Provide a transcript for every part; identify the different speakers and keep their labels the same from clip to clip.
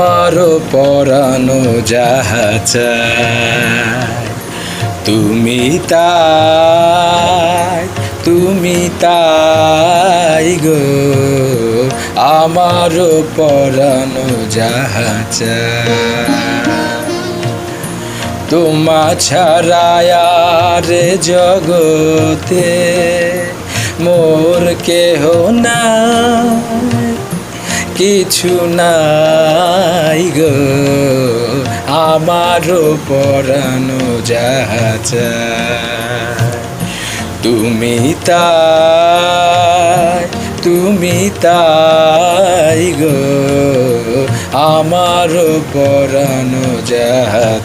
Speaker 1: আমারও পরানো যাহা তুমি তাই তুমি তাই গো আমারও পরানো যাহা তোমা ছাড়ায়ারে জগতে মোর কেহ না কিছু নাই গো। আমারও পরানো যাহা চায়। তুমি তাই তুমি তাই গো। আমারও পরানো যাহা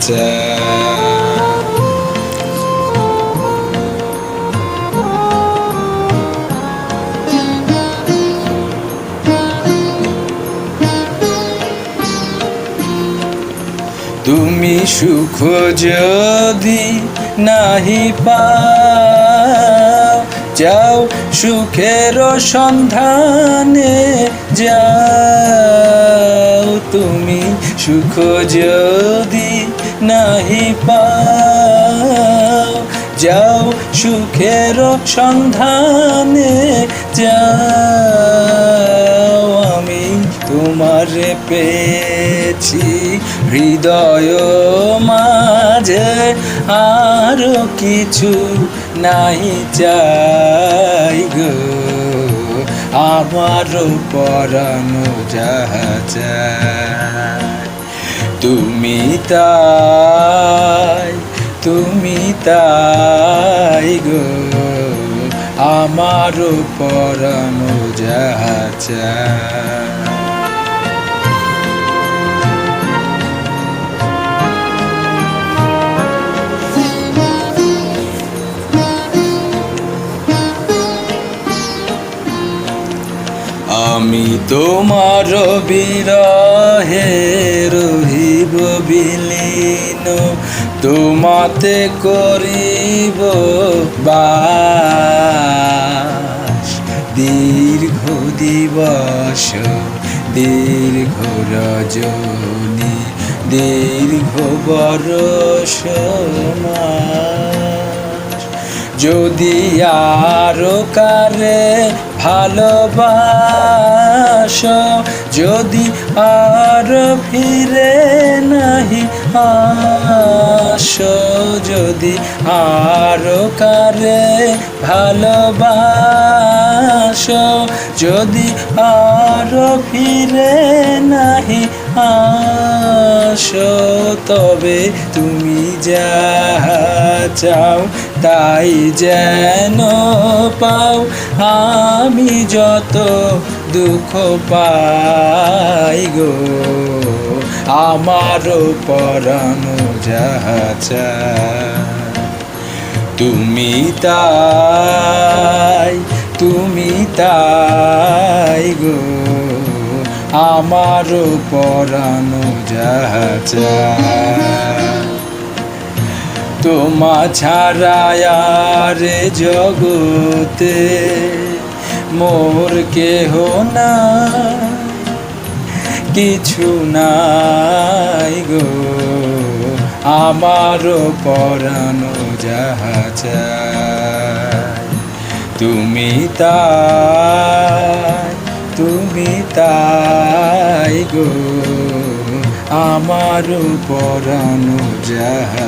Speaker 1: তুমি সুখ যদি নাহি পাও, যাও সুখের সন্ধানে যাও। তুমি সুখ যদি নাহি পাও, যাও সুখের সন্ধানে যাও। আমি তোমারে পেয়েছি। হৃদয় মাঝে আর কিছু নাই চাই গো আমার পরানো যাহা চায়। তুমি তাই তুমি তাই গো আমার পরানো যাহা তোমার বিরহে রহিব বিলীন, তোমাতে করিব বাস। দীর্ঘ দিবস, দীর্ঘ রজনী, দীর্ঘ বরষ মাস। যদি আরও কারে ভালোবাস যদি আর ফিরে নাহি আস যদি আর কারে ভালোবাস, যদি আর ফিরে নাহি আস তবে তুমি যা চাও তাই যেন পাও। আমি যত দুঃখ পাই গো আমারও পরানো যাহা চায়। তুমি তাই তুমি তাই গো আমারও পরানো যাহা চায়। তোমা ছাড়ায়ারে জগতে মোর কেহ না কিছু নাই গো আমারও পরানো যাহা চায়। তুমি তাই তুমি তাই গো আমারও পরানো যাহা।